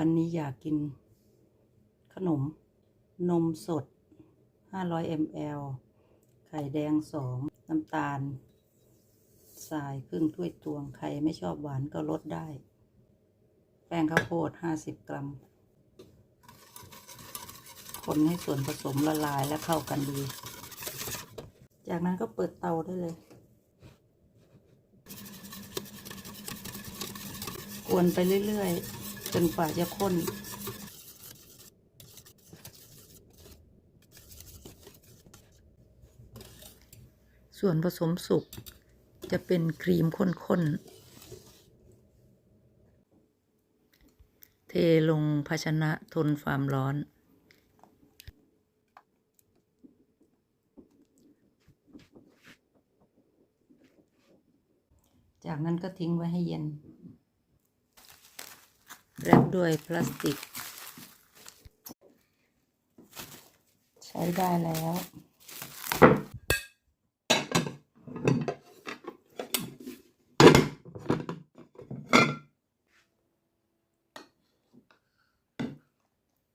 วันนี้อยากกิน ขนม นมสด 500 ml ไข่แดงสองน้ำตาลทรายครึ่งถ้วยตวง ใครไม่ชอบหวานก็ลดได้ แป้งข้าวโพด 50 กรัม คนให้ส่วนผสมละลายและเข้ากันดี จากนั้นก็เปิดเตาได้เลย กวนไปเรื่อย ๆ นกว่าจะข้น ส่วนผสมสุกจะเป็นครีมข้นๆ เทลงภาชนะทนความร้อน จากนั้นก็ทิ้งไว้ให้เย็น แรปด้วยพลาสติก ใช้ได้แล้ว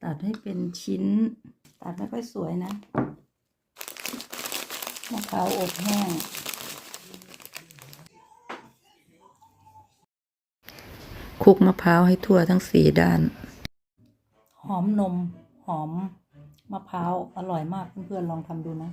ตัดให้เป็นชิ้น ตัดไม่ค่อยสวยนะมะพร้าวอบแห้ง คลุกมะพร้าวให้ทั่วทั้งสี่ด้าน หอมนม หอมมะพร้าว อร่อยมากเพื่อนๆลองทำดูนะ